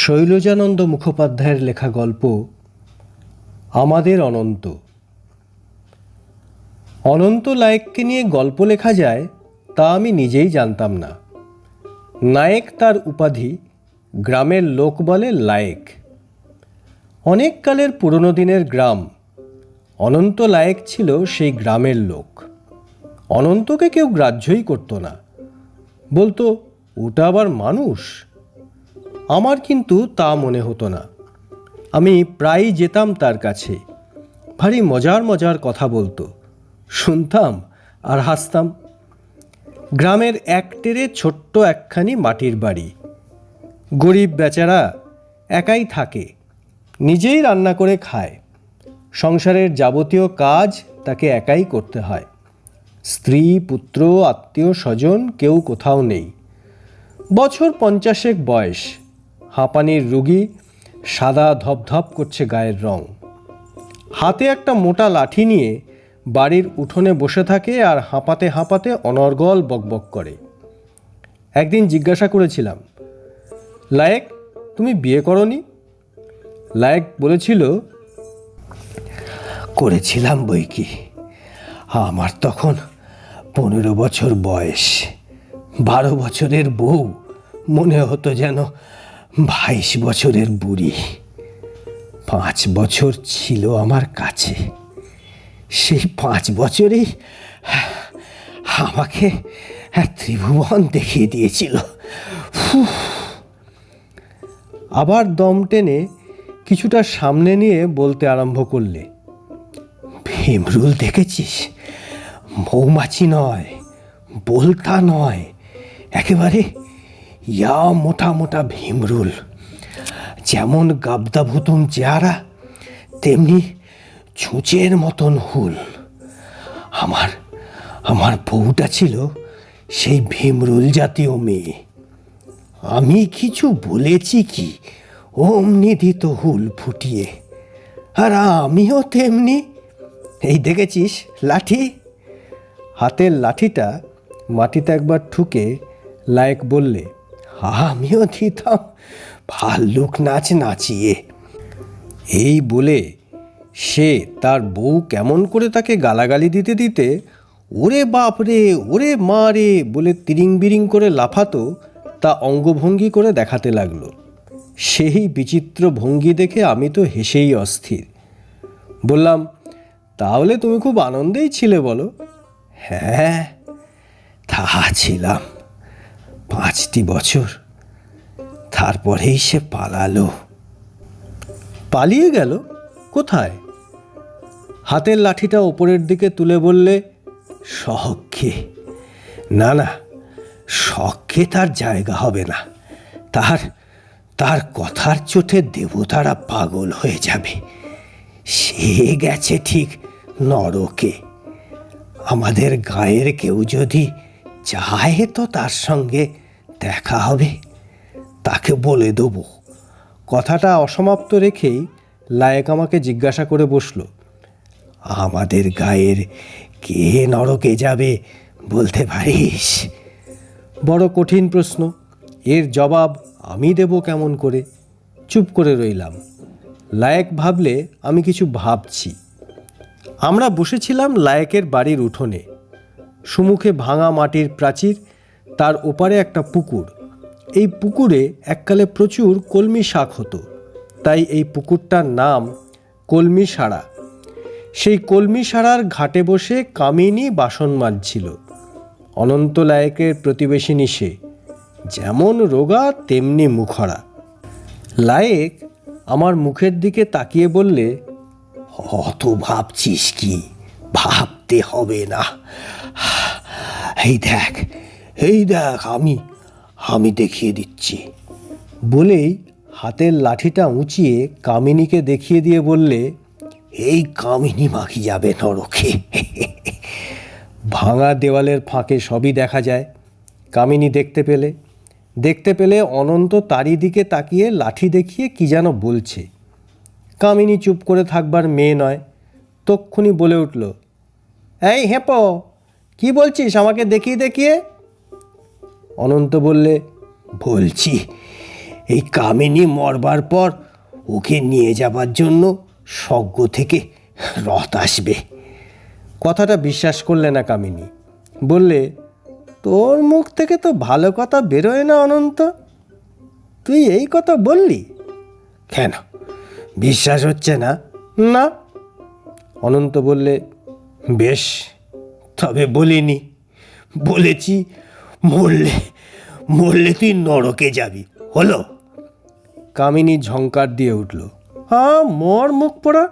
শৈলজানন্দ মুখোপাধ্যায়ের লেখা গল্প, আমাদের অনন্ত। অনন্ত লায়েককে নিয়ে গল্প লেখা যায়, তা আমি নিজেই জানতাম না। নায়েক তার উপাধি, গ্রামের লোক বলে লায়েক। অনেক কালের পুরনো দিনের গ্রাম, অনন্ত লায়েক ছিল সেই গ্রামের লোক। অনন্তকে কেউ গ্রাহ্যই করতো না। বলতো, ওটা আবার মানুষ? আমার কিন্তু তা মনে হতো না। আমি প্রায়ই যেতাম তার কাছে। ভারী মজার মজার কথা বলতো। শুনতাম আর হাসতাম। গ্রামের এক টেরে ছোট্ট একখানি মাটির বাড়ি। গরিব বেচারা একাই থাকে, নিজেই রান্না করে খায়। সংসারের যাবতীয় কাজ তাকে একাই করতে হয়। স্ত্রী, পুত্র আত্মীয় স্বজন কেউ কোথাও নেই। বছর পঞ্চাশেক বয়স। হাঁপানির রুগী সাদা ধপধপ করছে গায়ের রং। হাতে একটা মোটা লাঠি নিয়ে বাড়ির উঠোনে বসে থাকে আর হাঁপাতে হাঁপাতে অনর্গল বকবক করে। একদিন জিজ্ঞাসা করেছিলাম, লায়েক, তুমি বিয়ে করনি? লায়েক বলেছিল, করেছিলাম বই কি? আমার তখন পনেরো বছর বয়স। বারো বছরের বউ, মনে হতো যেন বাইশ বছরের বুড়ি। পাঁচ বছর ছিল আমার কাছে। সেই পাঁচ বছরেই আমাকে ত্রিভুবন দেখিয়ে দিয়েছিল। আবার দম টেনে কিছুটা সামনে নিয়ে বলতে আরম্ভ করলে, ভীমরুল দেখেছিস? মৌমাছি নয়, বলতা নয়, একেবারে ইয়া মোটা মোটা ভীমরুল, যেমন গাবদা ভুতুম চেহারা, তেমনি ছুঁচের মতন হুল। আমার আমার বউটা ছিল সেই ভীমরুল জাতীয় মেয়ে। আমি কিছু বলেছি কি, অমনি দিত হুল ফুটিয়ে। আর আমিও তেমনি। এই দেখেছিস লাঠি? হাতের লাঠিটা মাটিতে একবার ঠুকে লায়েক বললে আমিও দিতাম। ভাল্লুক নাচ নাচিয়ে। এই বলে সে তার বউ কেমন করে তাকে গালাগালি দিতে দিতে, ওরে বাপ রে, ওরে মা রে, বলে তিরিং বিরিং করে লাফাতো, তা অঙ্গভঙ্গি করে দেখাতে লাগল। সেই বিচিত্র ভঙ্গি দেখে আমি তো হেসেই অস্থির। বললাম, তাহলে তুমি খুব আনন্দেই ছিলে বলো? হ্যাঁ তা ছিলাম। পাঁচটি বছর। তারপরেই সে পালালো। পালিয়ে গেল? কোথায়? হাতের লাঠিটা ওপরের দিকে তুলে বললে শখে না না শখে তার জায়গা হবে না। তার তার কথার চোটে দেবতারা পাগল হয়ে যাবে। সে গেছে ঠিক নরকে। আমাদের গায়ের কেউ যদি চায় তো তার সঙ্গে দেখা হবে। তাকে বলে দেবো। কথাটা অসমাপ্ত রেখেই লায়েক আমাকে জিজ্ঞাসা করে বসল, আমাদের গায়ের কে নরকে যাবে বলতে পারিস? বড় কঠিন প্রশ্ন। এর জবাব আমি দেব কেমন করে? চুপ করে রইলাম। লায়েক ভাবলে আমি কিছু ভাবছি। আমরা বসেছিলাম লায়েকের বাড়ির উঠোনে। সুমুখে ভাঙা মাটির প্রাচীর তার ওপারে একটা পুকুর। এই পুকুরে এককালে প্রচুর কলমি শাক হতো। তাই এই পুকুরটার নাম কলমি সাড়া। সেই কলমি সাড়ার ঘাটে বসে কামিনী বাসন মাজছিল। অনন্ত লায়কের প্রতিবেশিনী সে, যেমন রোগা তেমনি মুখরা। লায়েক আমার মুখের দিকে তাকিয়ে বললে, অত ভাবছিস কি? ভাবতে হবে না। এই দেখ এই দেখ, আমি আমি দেখিয়ে দিচ্ছি। বলেই হাতের লাঠিটা উঁচিয়ে কামিনীকে দেখিয়ে দিয়ে বললে এই কামিনী মাখি যাবে নরকে। ভাঙা দেওয়ালের ফাঁকে সবই দেখা যায়। কামিনী দেখতে পেলে। দেখতে পেলে অনন্ত তারই দিকে তাকিয়ে লাঠি দেখিয়ে কি যেন বলছে। কামিনী চুপ করে থাকবার মেয়ে নয়, তক্ষুনি বলে উঠল, এই হেপো, কি বলছিস আমাকে দেখিয়ে দেখিয়ে? অনন্ত বললে, বলছি, এই কামিনী মরবার পর ওকে নিয়ে যাবার জন্য স্বর্গ থেকে রথ আসবে। কথাটা বিশ্বাস করলে না কামিনী। বললে, তোর মুখ থেকে তো ভালো কথা বেরোয় না অনন্ত। তুই এই কথা বললি? কেন? বিশ্বাস হচ্ছে না। না? অনন্ত বললে, বেশ, তবে বলিনি। বলেছি মরলে মরলে তুই নরকে যাবি হলো? কামিনী ঝঙ্কার দিয়ে উঠল। হ্যাঁ মর মুখ পড়া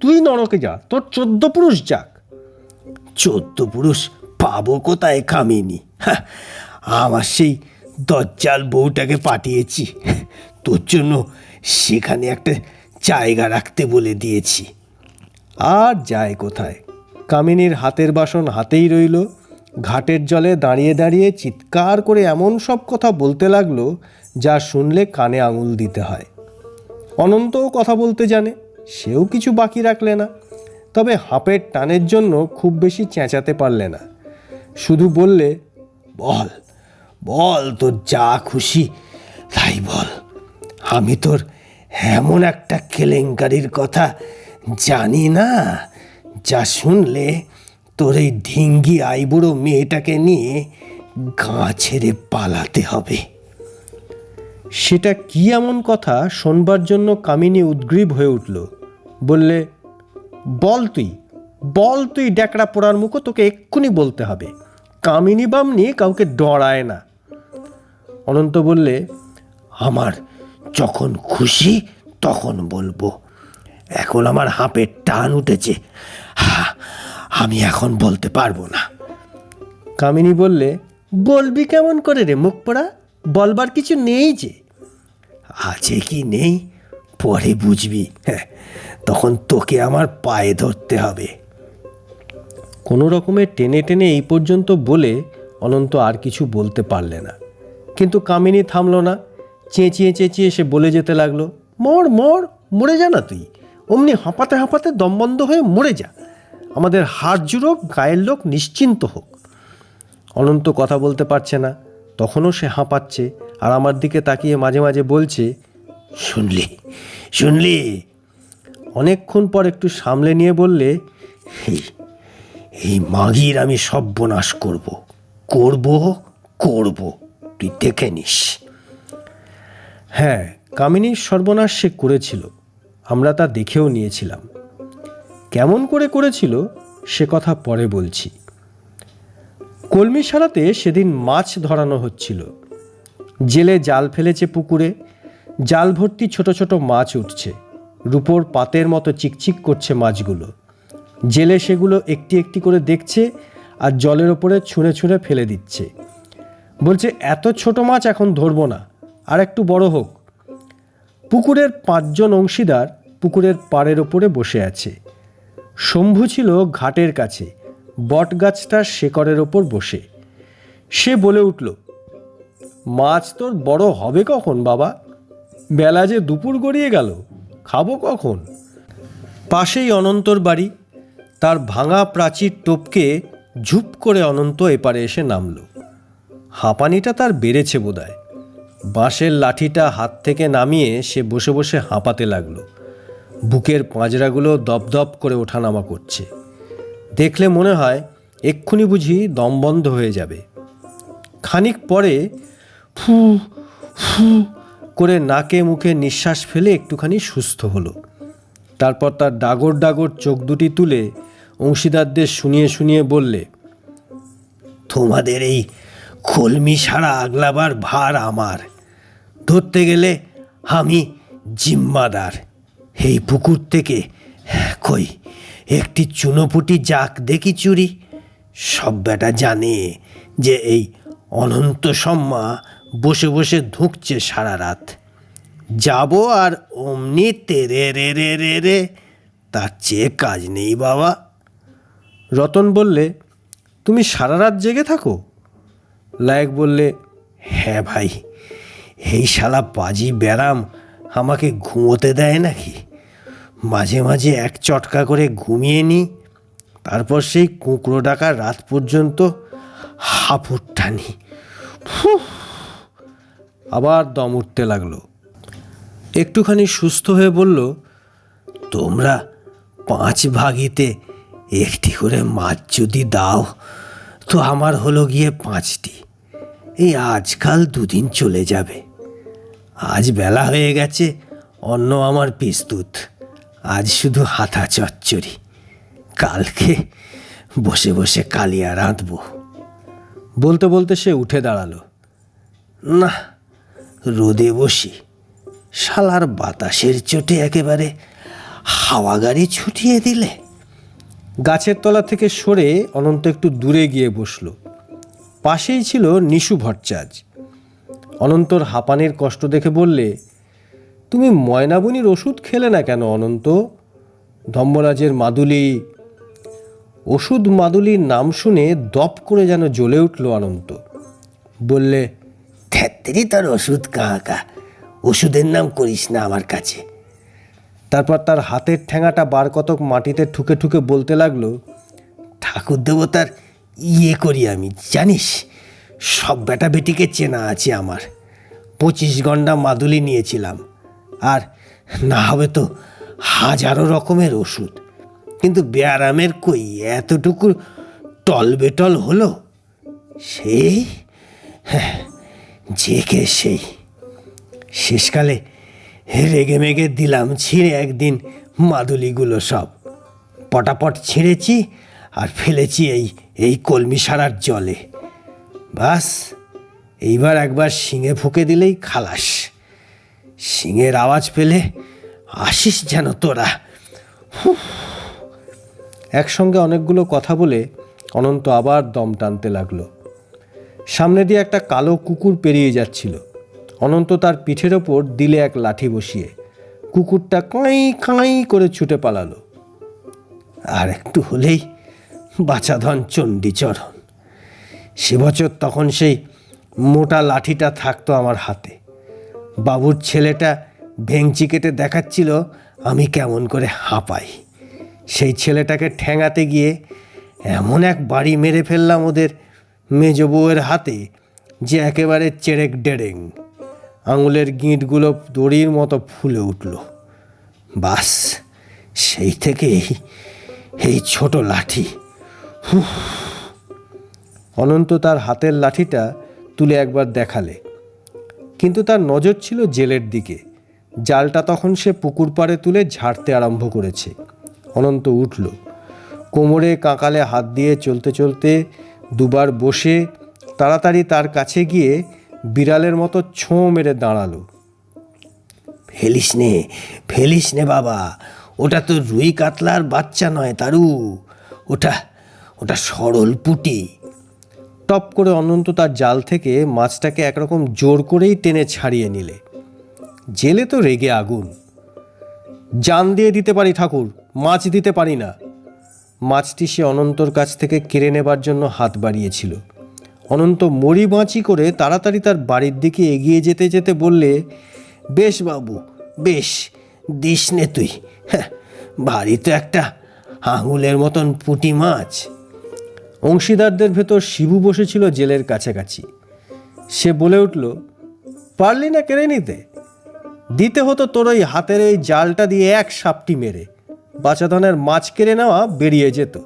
তুই নরকে যা তোর চোদ্দ পুরুষ যাক। চোদ্দ পুরুষ? পাবো কোথায় কামিনী? হ্যাঁ, আমার সেই দজ্জাল বউটাকে পাঠিয়েছি। তোর জন্য সেখানে একটা জায়গা রাখতে বলে দিয়েছি। আর যায় কোথায়? কামিনীর হাতের বাসন হাতেই রইল। ঘাটের জলে দাঁড়িয়ে দাঁড়িয়ে চিৎকার করে এমন সব কথা বলতে লাগল, যা শুনলে কানে আঙুল দিতে হয়। অনন্তও কথা বলতে জানে, সেও কিছু বাকি রাখলে না। তবে হাঁপের টানের জন্য খুব বেশি চেঁচাতে পারলে না। শুধু বললে, বল বল তোর যা খুশি, তাই বল। আমি তোর এমন একটা কেলেঙ্কারির কথা জানি না, যা শুনলে তোর এই ঢিঙ্গি আইবুড়ো মেয়েটাকে নিয়ে গা ছেড়ে পালাতে হবে। সেটা কি এমন কথা শোনবার জন্য কামিনী উদ্গ্রীব হয়ে উঠল? বললে বল তুই বল তুই ড্যাকড়া পোড়ার মুখো তোকে এক্ষুনি বলতে হবে। কামিনী বামনি কাউকে ডরায় না। অনন্ত বললে আমার যখন খুশি তখন বলব। এখন আমার হাঁপের টান উঠেছে। হা, আমি এখন বলতে পারব না। কামিনী বললে বলবি কেমন করে রে মুখ পড়া? বলবার কিছু নেই যে। আছে কি নেই? পরে বুঝবি। হ্যাঁ তখন তোকে আমার পায়ে ধরতে হবে। কোনো রকমের টেনে টেনে এই পর্যন্ত বলে অনন্ত আর কিছু বলতে পারলে না। কিন্তু কামিনী থামলো না। চেঁচিয়ে চেঁচিয়ে সে বলে যেতে লাগল মর মর মরে যা না তুই। অমনি হাঁপাতে হাঁপাতে দমবন্ধ হয়ে মরে যা। আমাদের হাড় জুড়োক, গায়ের লোক নিশ্চিন্ত হোক। অনন্ত কথা বলতে পারছে না, তখনও সে হাঁপাচ্ছে আর আমার দিকে তাকিয়ে মাঝে মাঝে বলছে, শুনলি শুনলি? অনেকক্ষণ পর একটু সামলে নিয়ে বললে এই এই মাগির আমি সর্বনাশ করব করব করব, তুই দেখে নিস। হ্যাঁ কামিনীর সর্বনাশ সে করেছিল, আমরা তা দেখেও নিয়েছিলাম। কেমন করে করেছিল, সে কথা পরে বলছি। কলমি সারাতে সেদিন মাছ ধরানো হচ্ছিল। জেলে জাল ফেলেছে পুকুরে, জাল ভর্তি ছোট ছোট মাছ উঠছে, রূপোর পাতের মতো চিকচিক করছে মাছগুলো। জেলে সেগুলো একটি একটি করে দেখছে আর জলের ওপরে ছুঁড়ে ছুঁড়ে ফেলে দিচ্ছে। বলছে, এত ছোট মাছ এখন ধরবো না, আর একটু বড় হোক। পুকুরের পাঁচজন অংশীদার পুকুরের পাড়ের ওপরে বসে আছে। শম্ভু ছিল ঘাটের কাছে বটগাছটার শেকড়ের ওপর বসে। সে বলে উঠল, মাছ তোর বড় হবে কখন, বাবা? বেলা যে দুপুর গড়িয়ে গেল, খাব কখন? পাশেই অনন্তর বাড়ি, তার ভাঙা প্রাচীর টোপকে ঝুপ করে অনন্ত এপারে এসে নামল। হাঁপানিটা তার বেড়েছে বোধহয়। বাঁশের লাঠিটা হাত থেকে নামিয়ে সে বসে বসে হাঁপাতে লাগল। বুকের পাঁজরাগুলো দপদপ করে ওঠানামা করছে। দেখলে মনে হয় এক্ষুনি বুঝি দম বন্ধ হয়ে যাবে। খানিক পরে ফু ফু করে নাকে মুখে নিঃশ্বাস ফেলে একটুখানি সুস্থ হলো। তারপর তার ডাগর ডাগর চোখ দুটি তুলে অংশীদারদের শুনিয়ে শুনিয়ে বললে, তোমাদের এই কলমি সারা আগলাবার ভার আমার। ধরতে গেলে আমি জিম্মাদার। এই পুকুর থেকে। কই? একটি চুনোপুটি যাক দেখি চুরি। সব বেটা জানে যে এই অনন্ত সম্মা বসে বসে ধুঁকছে সারা রাত। যাব আর অমনি তেরে রে রে রে রে। তার চেয়ে কাজ নেই বাবা। রতন বললে, তুমি সারা রাত জেগে থাকো? লায়ক বললে হ্যাঁ ভাই। এই শালা পাজি ব্যারাম আমাকে ঘুমোতে দেয় নাকি? মাঝে মাঝে এক চটকা করে ঘুমিয়ে নিই। তারপর সেই কুঁকড়ো ডাকা রাত পর্যন্ত হাঁপুর টানি! আবার দম উঠতে লাগল। একটুখানি সুস্থ হয়ে বলল, তোমরা পাঁচ ভাগিতে একটি করে মাছ যদি দাও, তো আমার হলো গিয়ে পাঁচটি। এই আজকাল দুদিন চলে যাবে। আজ বেলা হয়ে গেছে অন্য আমার পিস্তুত আজ শুধু হাতা চচ্চড়ি। কালকে বসে বসে কালিয়া রাঁধবো। বলতে বলতে সে উঠে দাঁড়াল। না, রোদে বসি। শালার বাতাসের চোটে একেবারে হাওয়া গাড়ি ছুটিয়ে দিলে। গাছের তলা থেকে সরে অনন্ত একটু দূরে গিয়ে বসল। পাশেই ছিল নিশু ভট্টাচার্য। অনন্তর হাঁপানির কষ্ট দেখে বললে তুমি ময়নাবনির ওষুধ খেলে না কেন, অনন্ত? ধম্মরাজের মাদুলি। ওষুধ মাদুলির নাম শুনে দপ করে যেন জ্বলে উঠল অনন্ত। বললে ধ্যাত্তেরি তার ওষুধ কাকা ওষুধের নাম করিস না আমার কাছে। তারপর তার হাতের ঠ্যাঙাটা বার কতক মাটিতে ঠুকে ঠুকে বলতে লাগল ঠাকুর দেবতার ইয়ে করি আমি, জানিস? সব বেটা বেটিকে চেনা আছে আমার। পঁচিশ ঘণ্টা মাদুলি নিয়েছিলাম। আর না হবে তো হাজারো রকমের ওষুধ। কিন্তু ব্যারামের কই এতটুকু টল বেটল হলো? সেই? হ্যাঁ কে সেই? শেষকালে রেগে মেগে দিলাম ছিঁড়ে একদিন মাদুলিগুলো সব। পটাপট ছিঁড়েছি আর ফেলেছি এই এই কলমি সারার জলে। বাস, এইবার একবার শিঙে ফুঁকে দিলেই খালাস। শিঙের আওয়াজ পেলে আসিস যেন তোরা। একসঙ্গে অনেকগুলো কথা বলে অনন্ত আবার দম টানতে লাগল। সামনে দিয়ে একটা কালো কুকুর পেরিয়ে যাচ্ছিল। অনন্ত তার পিঠের ওপর দিলে এক লাঠি বসিয়ে কুকুরটা কাঁই কাঁই করে ছুটে পালালো। আর একটু হলেই বাছাধন চণ্ডীচরণ। সে বছর তখন সেই মোটা লাঠিটা থাকতো আমার হাতে। বাবুর ছেলেটা ভেংচি কেটে দেখাচ্ছিল, আমি কেমন করে হাঁপাই। সেই ছেলেটাকে ঠ্যাঙাতে গিয়ে এমন এক বাড়ি মেরে ফেললাম ওদের মেজ বউয়ের হাতে, যে একেবারে চেরেক ডেরেং। আঙুলের গিঁটগুলো দড়ির মতো ফুলে উঠল। বাস, সেই থেকে এই ছোট লাঠি। অনন্ত তার হাতের লাঠিটা তুলে একবার দেখালে। কিন্তু তার নজর ছিল জেলের দিকে। জালটা তখন সে পুকুর পাড়ে তুলে ঝাড়তে আরম্ভ করেছে। অনন্ত উঠল। কোমরে কাঁকালে হাত দিয়ে চলতে চলতে দুবার বসে তাড়াতাড়ি তার কাছে গিয়ে বিড়ালের মতো ছোঁ মেরে দাঁড়াল। ফেলিস নে ফেলিস নে বাবা। ওটা তো রুই কাতলার বাচ্চা নয় তারু। ওটা ওটা সরল পুটি। টপ করে অনন্ত তার জাল থেকে মাছটাকে একরকম জোর করেই টেনে ছাড়িয়ে নিলে। জেলে তো রেগে আগুন। জান দিয়ে দিতে পারি ঠাকুর, মাছ দিতে পারি না। মাছটি সে অনন্তর কাছ থেকে কেড়ে নেবার জন্য হাত বাড়িয়েছিল। অনন্ত মরি বাঁচি করে তাড়াতাড়ি তার বাড়ির দিকে এগিয়ে যেতে যেতে বললে, বেশ বাবু, বেশ, দিস নে তুই। হ্যাঁ বাড়ি তো একটা আঙুলের মতন পুঁটি মাছ। অংশীদারদের ভেতর শিবু বসেছিল জেলের কাছাকাছি। সে বলে উঠল, পারলি না কেড়ে নিতে। দিতে হতো তোর ওই হাতের এই জালটা দিয়ে এক সাপটি মেরে। বাচাধনের মাছ কেড়ে নেওয়া বেরিয়ে যেত।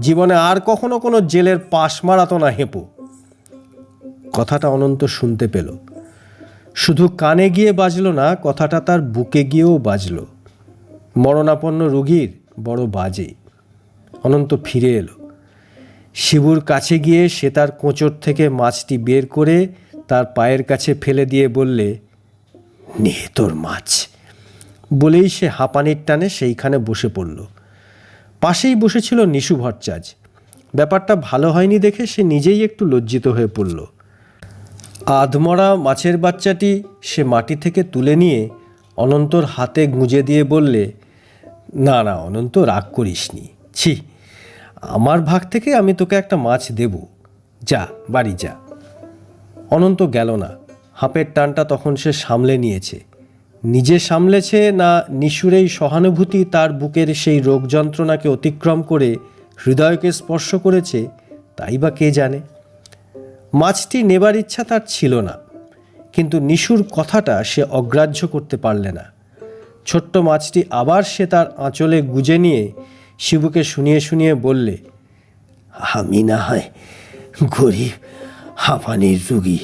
জীবনে আর কখনো কোনো জেলের পাশ মারাতো না হেঁপো। কথাটা অনন্ত শুনতে পেল। শুধু কানে গিয়ে বাজলো না, কথাটা তার বুকে গিয়েও বাজলো। মরণাপন্ন রুগীর বড় বাজে। অনন্ত ফিরে এলো। শিবুর কাছে গিয়ে সে তার কোঁচর থেকে মাছটি বের করে তার পায়ের কাছে ফেলে দিয়ে বললে, নে তোর মাছ। বলেই সে হাঁপানির টানে সেইখানে বসে পড়ল। পাশেই বসেছিল নিশু ভট্টাচার্য। ব্যাপারটা ভালো হয়নি দেখে সে নিজেই একটু লজ্জিত হয়ে পড়ল। আধমরা মাছের বাচ্চাটি সে মাটি থেকে তুলে নিয়ে অনন্তর হাতে গুঁজে দিয়ে বললে, না না, অনন্ত, রাগ করিসনি। ছি আমার ভাগ থেকে আমি তোকে একটা মাছ দেব। যা, বাড়ি যা। অনন্ত গেল না। হাঁপের টানটা তখন সে সামলে নিয়েছে। নিজে সামলেছে না নিশুরেই সহানুভূতি তার বুকের সেই রোগ যন্ত্রণাকে অতিক্রম করে হৃদয়কে স্পর্শ করেছে, তাই বা কে জানে? মাছটি নেবার ইচ্ছা তার ছিল না, কিন্তু নিশুর কথাটা সে অগ্রাহ্য করতে পারলে না। ছোট্ট মাছটি আবার সে তার আঁচলে গুজে নিয়ে শিবুকে শুনিয়ে শুনিয়ে বললে, আমি না হয় গরিব হাঁপানির রুগী।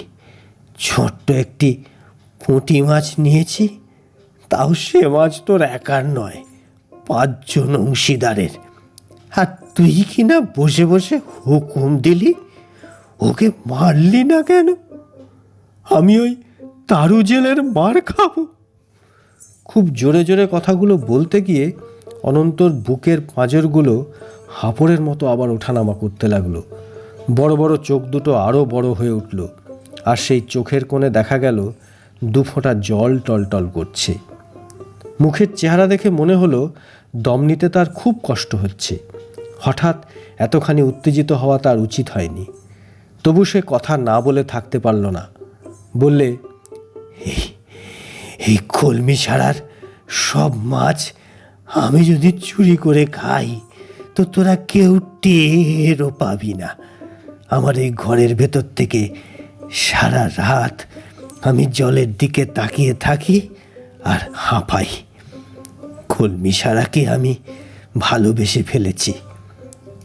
ছোট্ট একটি পুঁটি মাছ নিয়েছি, তাও সে মাছ তোর একার নয়, পাঁচজন অংশীদারের। আর তুই কি না বসে বসে হুকুম দিলি? ওকে মারলি না কেন? আমি ওই তারু জেলের মার খাব। খুব জোরে জোরে কথাগুলো বলতে গিয়ে অনন্তর বুকের পাঁজরগুলো হাঁপড়ের মতো আবার ওঠানামা করতে লাগল। বড় বড় চোখ দুটো আরও বড় হয়ে উঠল, আর সেই চোখের কোণে দেখা গেল দু ফোঁটা জল টলটল করছে। মুখের চেহারা দেখে মনে হলো দম নিতে তার খুব কষ্ট হচ্ছে। হঠাৎ এতখানি উত্তেজিত হওয়া তার উচিত হয়নি। তবু সে কথা না বলে থাকতে পারল না। বললে এই কলমি ছাড়ার সব মাছ আমি যদি চুরি করে খাই, তো তোরা কেউ টেরও পাবি না। আমার এই ঘরের ভেতর থেকে সারা রাত আমি জলের দিকে তাকিয়ে থাকি আর হাঁপাই। কলমি সারাকে আমি ভালোবেসে ফেলেছি।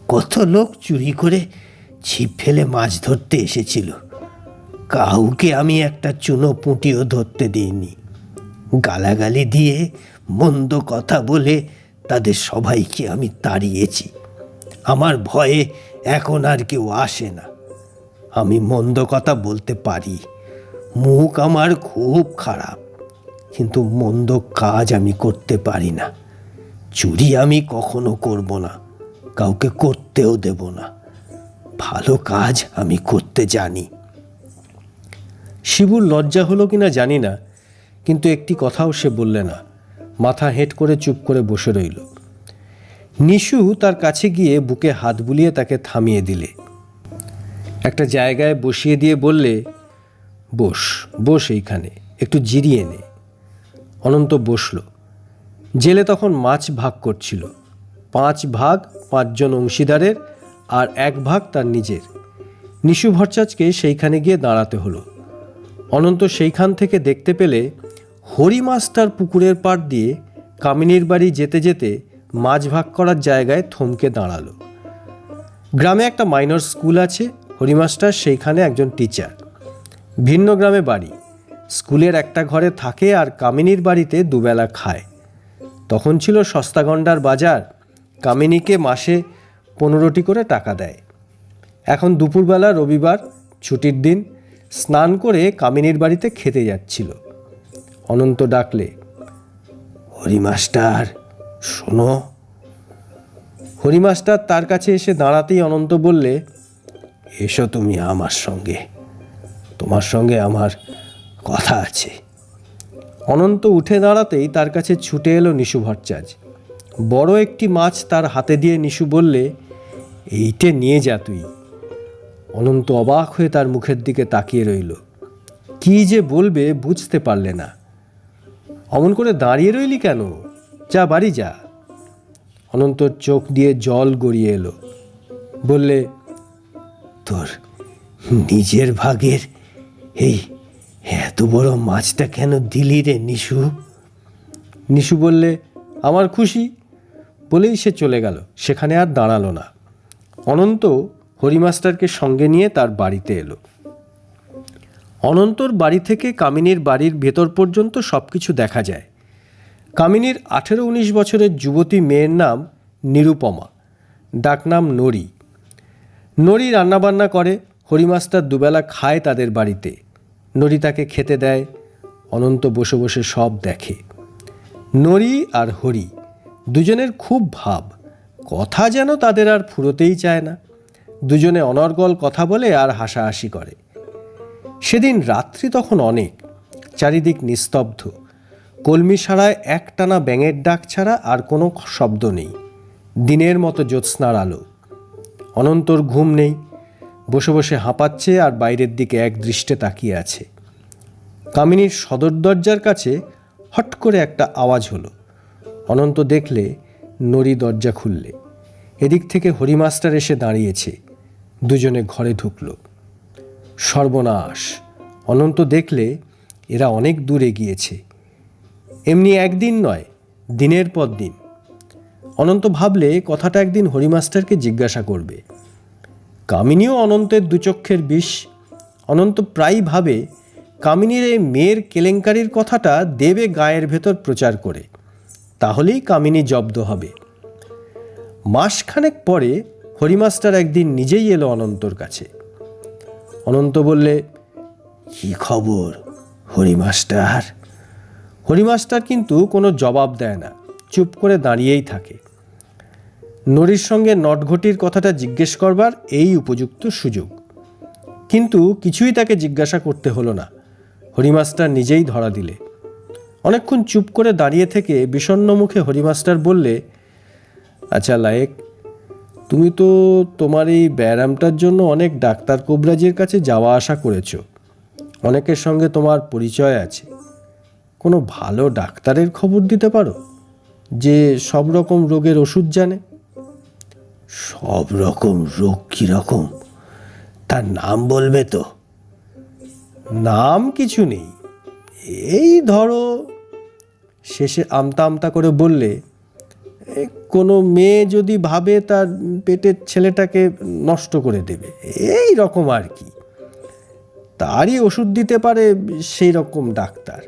কত লোক চুরি করে ছিপ ফেলে মাছ ধরতে এসেছিল। কাউকে আমি একটা চুনো পুঁটিও ধরতে দিইনি। গালাগালি দিয়ে, মন্দ কথা বলে তাদের সবাইকে আমি তাড়িয়েছি। আমার ভয়ে এখন আর কেউ আসে না। আমি মন্দ কথা বলতে পারি। মুখ আমার খুব খারাপ, কিন্তু মন্দ কাজ আমি করতে পারি না। চুরি আমি কখনো করব না, কাউকে করতেও দেব না। ভালো কাজ আমি করতে জানি। শিবুর লজ্জা হলো কিনা জানি না কিন্তু একটি কথাও সে বললে না। মাথা হেঁট করে চুপ করে বসে রইল। নিশু তার কাছে গিয়ে বুকে হাত বুলিয়ে তাকে থামিয়ে দিলে। একটা জায়গায় বসিয়ে দিয়ে বললে, বস বস এইখানে, একটু জিরিয়ে নে। অনন্ত বসল। জেলে তখন মাছ ভাগ করছিল। পাঁচ ভাগ পাঁচজন অংশীদারের আর এক ভাগ তার নিজের। নিশু ভট্টাচার্যকে সেইখানে গিয়ে দাঁড়াতে হলো। অনন্ত সেইখান থেকে দেখতে পেলে হরি মাস্টার পুকুরের পাড় দিয়ে কামিনীর বাড়ি যেতে যেতে মাছ ভাগ করার জায়গায় থমকে দাঁড়াল। গ্রামে একটা মাইনর স্কুল আছে, হরিমাস্টার সেইখানে একজন টিচার। ভিন্ন গ্রামে বাড়ি। স্কুলের একটা ঘরে থাকে আর কামিনীর বাড়িতে দুবেলা খায়। তখন ছিল সস্তাগন্ডার বাজার। কামিনীকে মাসে পনেরোটি করে টাকা দেয়। এখন দুপুরবেলা রবিবার, ছুটির দিন, স্নান করে কামিনীর বাড়িতে খেতে যাচ্ছিল। অনন্ত ডাকলে হরিমাস্টার শোনো। হরিমাস্টার তার কাছে এসে দাঁড়াতেই অনন্ত বললে, এসো তুমি আমার সঙ্গে, তোমার সঙ্গে আমার কথা আছে। অনন্ত উঠে দাঁড়াতেই তার কাছে ছুটে এলো নিশু ভট্টাচার্য। বড় একটি মাছ তার হাতে দিয়ে নিশু বললে, এইটে নিয়ে যা তুই। অনন্ত অবাক হয়ে তার মুখের দিকে তাকিয়ে রইল। কি যে বলবে বুঝতে পারলে না। অমন করে দাঁড়িয়ে রইলি কেন? যা বাড়ি যা। অনন্তর চোখ দিয়ে জল গড়িয়ে এলো। বললে, তোর নিজের ভাগের এই এত বড় মাছটা কেন দিলি রে নিশু? নিশু বললে, আমার খুশি। বলেই সে চলে গেল। সেখানে আর দাঁড়াল না। অনন্ত হরিমাস্টারকে সঙ্গে নিয়ে তার বাড়িতে এলো। অনন্তর বাড়ি থেকে কামিনীর বাড়ির ভেতর পর্যন্ত সব কিছু দেখা যায়। কামিনীর আঠেরো উনিশ বছরের যুবতী মেয়ের নাম নিরুপমা। ডাকনাম নড়ি নড়ি রান্নাবান্না করে, হরিমাস্টার দুবেলা খায় তাদের বাড়িতে। নড়ি তাকে খেতে দেয়, অনন্ত বসে বসে সব দেখে। নড়ি আর হরি দুজনের খুব ভাব। কথা যেন তাদের আর ফুরোতেই চায় না। দুজনে অনর্গল কথা বলে আর হাসাহাসি করে। সেদিন রাত্রি তখন অনেক, চারিদিক নিস্তব্ধ। কলমি সারায় একটানা ব্যাঙের ডাক ছাড়া আর কোনো শব্দ নেই। দিনের মতো জ্যোৎস্নার আলো। অনন্তর ঘুম নেই, বসে বসে হাঁপাচ্ছে আর বাইরের দিকে এক দৃষ্টে তাকিয়ে আছে। কামিনীর সদর দরজার কাছে হট করে একটা আওয়াজ হলো। অনন্ত দেখলে নড়ি দরজা খুললে। এদিক থেকে হরিমাস্টার এসে দাঁড়িয়েছে। দুজনে ঘরে ঢুকলো। সর্বনাশ। অনন্ত দেখলে এরা অনেক দূর এগিয়েছে এমনি একদিন নয়, দিনের পর দিন। অনন্ত ভাবলে কথাটা একদিন হরিমাস্টারকে জিজ্ঞাসা করবে। কামিনীও অনন্তের দুচক্ষের বিষ। অনন্ত প্রায়ই ভাবে কামিনীর এই মেয়ের কেলেঙ্কারির কথাটা দেবে গায়ের ভেতর প্রচার করে। তাহলেই কামিনী জব্দ হবে। মাসখানেক পরে হরিমাস্টার একদিন নিজেই এলো অনন্তর কাছে। অনন্ত বললে, কি খবর, হরিমাস্টার? হরিমাস্টার কিন্তু কোনো জবাব দেয় না, চুপ করে দাঁড়িয়েই থাকে। নরির সঙ্গে নটঘটির কথাটা জিজ্ঞেস করবার এই উপযুক্ত সুযোগ। কিন্তু কিছুই তাকে জিজ্ঞাসা করতে হলো না। হরিমাস্টার নিজেই ধরা দিলে। অনেকক্ষণ চুপ করে দাঁড়িয়ে থেকে বিষণ্ণ মুখে হরিমাস্টার বললে আচ্ছা লায়েক তুমি তো তোমার এই ব্যায়ামটার জন্য অনেক ডাক্তার কবরাজির কাছে যাওয়া আসা করেছ। অনেকের সঙ্গে তোমার পরিচয় আছে। কোনো ভালো ডাক্তারের খবর দিতে পারো? যে সব রকম রোগের ওষুধ জানে? সব রকম রোগ কীরকম তার নাম বলবে তো। নাম কিছু নেই। এই ধরো, শেষে আমতা আমতা করে বললে কোনো মেয়ে যদি ভাবে তার পেটের ছেলেটাকে নষ্ট করে দেবে, এই রকম আর কি। তারই ওষুধ দিতে পারে সেই রকম ডাক্তার।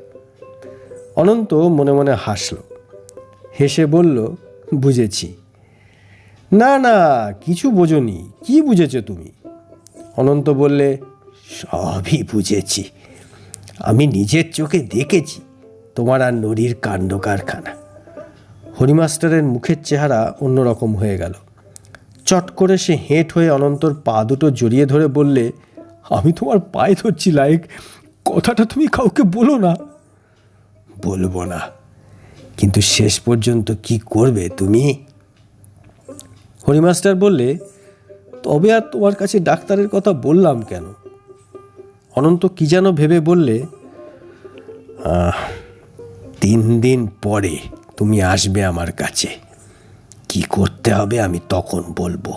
অনন্ত মনে মনে হাসল, হেসে বলল, বুঝেছি। না না, কিছু বোঝনি, কি বুঝেছ তুমি? অনন্ত বললে, সবই বুঝেছি। আমি নিজের চোখে দেখেছি, তোমার আর নড়ির কাণ্ড কারখানা হরিমাস্টারের মুখের চেহারা অন্যরকম হয়ে গেল। চট করে সে হেঁট হয়ে অনন্তর পা দুটো জড়িয়ে ধরে বললে, আমি তোমার পায়ে ধরছি লাইক কথাটা তুমি কাউকে বলো না। বলব না। কিন্তু শেষ পর্যন্ত কি করবে তুমি? হরিমাস্টার বললে, তবে আর তোমার কাছে ডাক্তারের কথা বললাম কেন? অনন্ত কি যেন ভেবে বললে তিন দিন পরে তুমি আসবে আমার কাছে। কি করতে হবে আমি তখন বলব।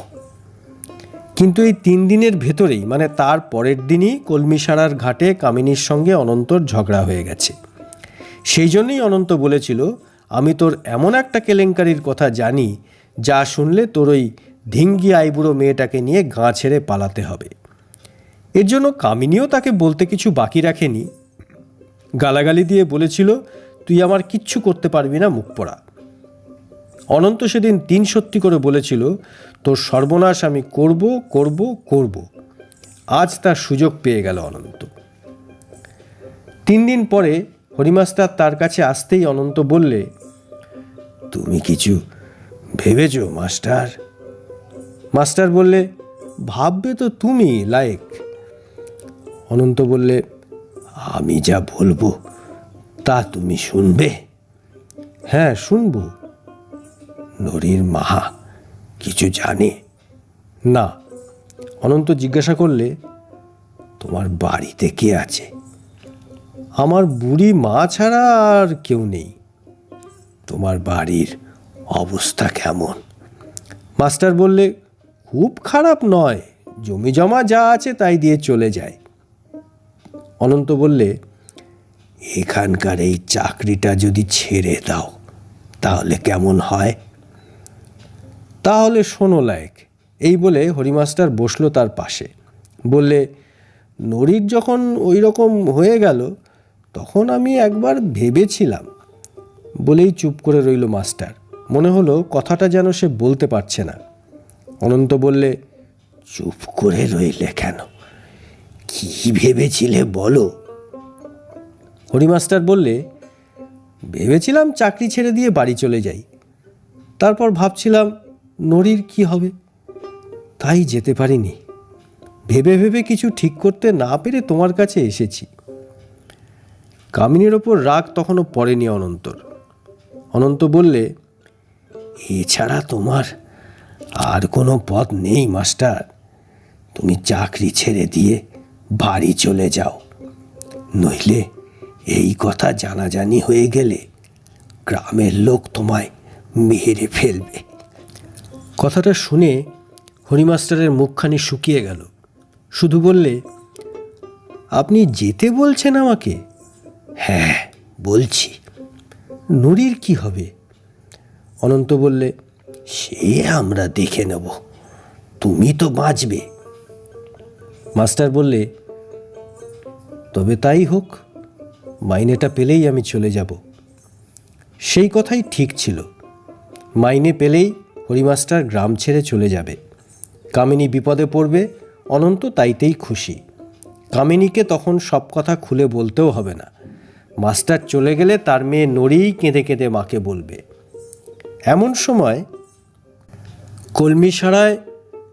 কিন্তু এই তিন দিনের ভেতরেই মানে তার পরের দিনই কলমিসারার ঘাটে কামিনীর সঙ্গে অনন্তর ঝগড়া হয়ে গেছে। সেই জন্যই অনন্ত বলেছিল, আমি তোর এমন একটা কেলেঙ্কারির কথা জানি, যা শুনলে তোর ওই ধিঙ্গি আইবুড়ো মেয়েটাকে নিয়ে গাঁ ছেড়ে পালাতে হবে। এর জন্য কামিনীও তাকে বলতে কিছু বাকি রাখেনি। গালাগালি দিয়ে বলেছিল তুই আমার কিচ্ছু করতে পারবি না, মুখ পড়া। অনন্ত সেদিন তিন সত্যি করে বলেছিল, তোর সর্বনাশ আমি করব করব করব। আজ তার সুযোগ পেয়ে গেল অনন্ত। তিন দিন পরে হরিমাস্টার তার কাছে আসতেই অনন্ত বললে, তুমি কিছু ভেবেছ, মাস্টার? মাস্টার বললে, ভাববে তো তুমি, লায়েক। অনন্ত বললে, আমি যা বলব তা তুমি শুনবে। হ্যাঁ শুনব। নরীর মা কিছু জানে? না। অনন্ত জিজ্ঞাসা করলে, তোমার বাড়িতে কে আছে? আমার বুড়ি মা ছাড়া আর কেউ নেই। তোমার বাড়ির অবস্থা কেমন? মাস্টার বললে, খুব খারাপ নয়। জমি জমা যা আছে তাই দিয়ে চলে যায়। অনন্ত বললে এখানকার এই চাকরিটা যদি ছেড়ে দাও, তাহলে কেমন হয়? তাহলে শোনো লায়ক, এই বলে হরিমাস্টার বসল তার পাশে। বললে নরির যখন ওই রকম হয়ে গেল, তখন আমি একবার ভেবেছিলাম। বলেই চুপ করে রইল মাস্টার। মনে হলো কথাটা যেন সে বলতে পারছে না। অনন্ত বললে, চুপ করে রইলে কেন? কি ভেবেছিলে বলো? হরিমাস্টার বললে, ভেবেছিলাম চাকরি ছেড়ে দিয়ে বাড়ি চলে যাই। তারপর ভাবছিলাম, নরির কি হবে? তাই যেতে পারিনি। ভেবে ভেবে কিছু ঠিক করতে না পেরে তোমার কাছে এসেছি। কামিনীর ওপর রাগ তখনও পড়েনি অনন্তর। অনন্ত বললে, এছাড়া তোমার আর কোনো পথ নেই, মাস্টার। তুমি চাকরি ছেড়ে দিয়ে বাড়ি চলে যাও। নইলে এই কথা জানাজানি হয়ে গেলে গ্রামের লোক তোমায় মেরে ফেলবে। কথাটা শুনে হরিমাস্টারের মুখখানি শুকিয়ে গেল। শুধু বললে, আপনি যেতে বলছেন আমাকে? হ্যাঁ বলছি। নুরির কি হবে? অনন্ত বললে, সে আমরা দেখে নেব। তুমি তো বাঁচবে। মাস্টার বললে, তবে তাই হোক। মাইনেটা পেলেই আমি চলে যাব। সেই কথাই ঠিক ছিল। মাইনে পেলেই হরিমাস্টার গ্রাম ছেড়ে চলে যাবে। কামিনী বিপদে পড়বে, অনন্ত তাইতেই খুশি। কামিনীকে তখন সব কথা খুলে বলতেও হবে না। মাস্টার চলে গেলে তার মেয়ে নড়েই কেঁদে কেঁদে মাকে বলবে। এমন সময় কলমিসারায়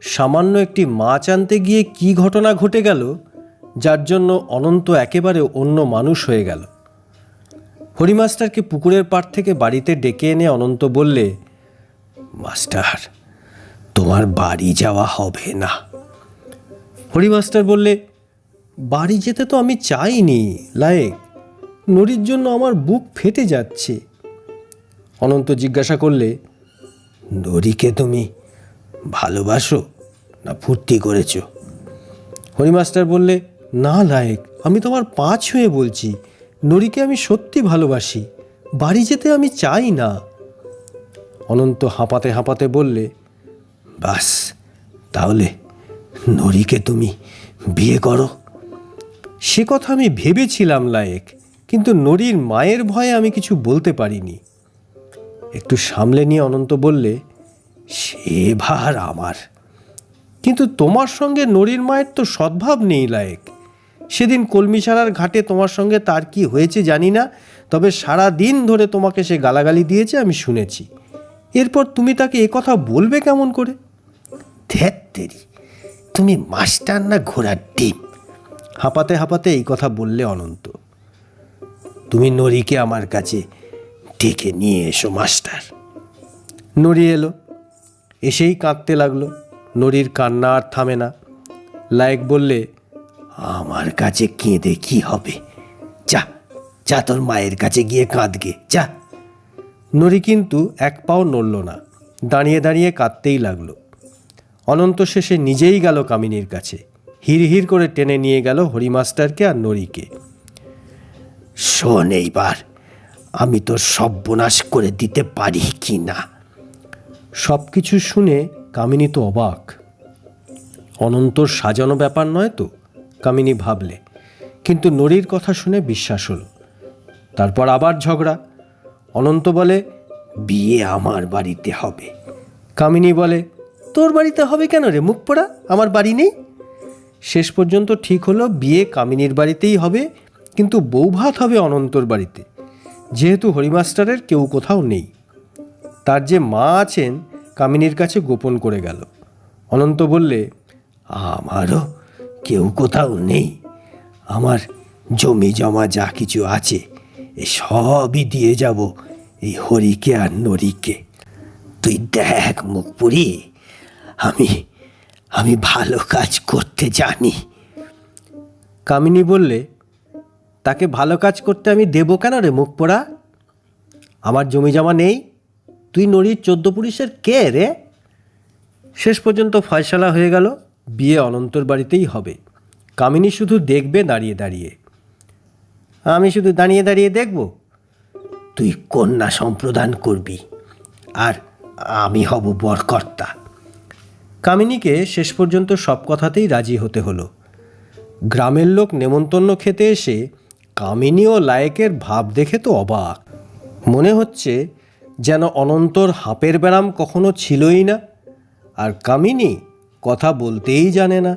সামান্য একটি মাছ আনতে গিয়ে কি ঘটনা ঘটে গেল যার জন্য অনন্ত একেবারে অন্য মানুষ হয়ে গেল। হরিমাস্টারকে পুকুরের পাড় থেকে বাড়িতে ডেকে এনে অনন্ত বললে, মাস্টার, তোমার বাড়ি যাওয়া হবে না। হরিমাস্টার বললে, বাড়ি যেতে তো আমি চাইনি, লায়েক। নড়ির জন্য আমার বুক ফেটে যাচ্ছে। অনন্ত জিজ্ঞাসা করলে নড়িকে তুমি ভালোবাসো না ফুর্তি করেছ? হরিমাস্টার বললে না লায়েক, আমি তোমার পা ছুঁয়ে বলছি। নড়িকে আমি সত্যি ভালোবাসি। বাড়ি যেতে আমি চাই না। অনন্ত হাঁপাতে হাঁপাতে বললে, বাস, তাহলে নড়িকে তুমি বিয়ে করো। সে কথা আমি ভেবেছিলাম লায়েক, কিন্তু নড়ির মায়ের ভয়ে আমি কিছু বলতে পারিনি। একটু সামলে নিয়ে অনন্ত বললে, সে ভার আমার। কিন্তু তোমার সঙ্গে নড়ির মায়ের তো সদ্ভাব নেই লায়েক। সেদিন কলমিশালার ঘাটে তোমার সঙ্গে তার কি হয়েছে জানি না, তবে সারা দিন ধরে তোমাকে সে গালাগালি দিয়েছে আমি শুনেছি। এরপর তুমি তাকে কথা বলবে কেমন করে? ধ্যাত্তেরি তুমি মাস্টার না ঘোড়ার ডিম? হাঁপাতে হাঁপাতে এই কথা বললে অনন্ত। তুমি নড়িকে আমার কাছে ডেকে নিয়ে এসো, মাস্টার। নড়ি এলো, এসেই কাঁদতে লাগল। নড়ির কান্না আর থামে না। লায়েক বললে আমার কাছে কেঁদে কি হবে? যা যা তোর মায়ের কাছে গিয়ে কাঁদগে, যা। নড়ি কিন্তু এক পাও নড়ল না, দাঁড়িয়ে দাঁড়িয়ে কাঁদতেই লাগল। অনন্ত শেষে নিজেই গেল কামিনীর কাছে হির হির করে টেনে নিয়ে গেল হরিমাস্টারকে আর নড়িকে শোন এইবার, আমি তোর সর্বনাশ করে দিতে পারি কি না? সব কিছু শুনে কামিনী তো অবাক। অনন্তর সাজানো ব্যাপার নয় তো কামিনী ভাবলে। কিন্তু নড়ির কথা শুনে বিশ্বাস হলো। তারপর আবার ঝগড়া। অনন্ত বলে, বিয়ে আমার বাড়িতে হবে। কামিনী বলে, তোর বাড়িতে হবে কেন রে, মুখ পোড়া? আমার বাড়ি নেই? শেষ পর্যন্ত ঠিক হলো, বিয়ে কামিনীর বাড়িতেই হবে, কিন্তু বৌভাত হবে অনন্তর বাড়িতে। যেহেতু হরিমাস্টারের কেউ কোথাও নেই। তার যে মা আছেন, কামিনীর কাছে গোপন করে গেল। অনন্ত বললে, আমারও কেউ কোথাও নেই। আমার জমি জমা যা কিছু আছে, এ সবই দিয়ে যাব এই হরিকে আর নরিকে। তুই দেখ মুখ পুরি আমি আমি ভালো কাজ করতে জানি। কামিনী বললে, তাকে ভালো কাজ করতে আমি দেবো কেন রে মুখ পোড়া আমার জমি জমা নেই, তুই নড়ির চোদ্দ পুলিশের কে রে? শেষ পর্যন্ত ফয়সালা হয়ে গেল। বিয়ে অনন্তর বাড়িতেই হবে। কামিনী শুধু দেখবে দাঁড়িয়ে দাঁড়িয়ে। আমি শুধু দাঁড়িয়ে দাঁড়িয়ে দেখব? তুই কন্যা সম্প্রদান করবি। আর আমি হব বরকর্তা। কামিনীকে শেষ পর্যন্ত সব কথাতেই রাজি হতে হলো। গ্রামের লোক নেমন্তন্ন খেতে এসে কামিনী ও লায়েকের ভাব দেখে তো অবাক। মনে হচ্ছে যেন অনন্তর হাঁপের ব্যারাম কখনো ছিলই না। আর কামিনী কথা বলতেই জানে না।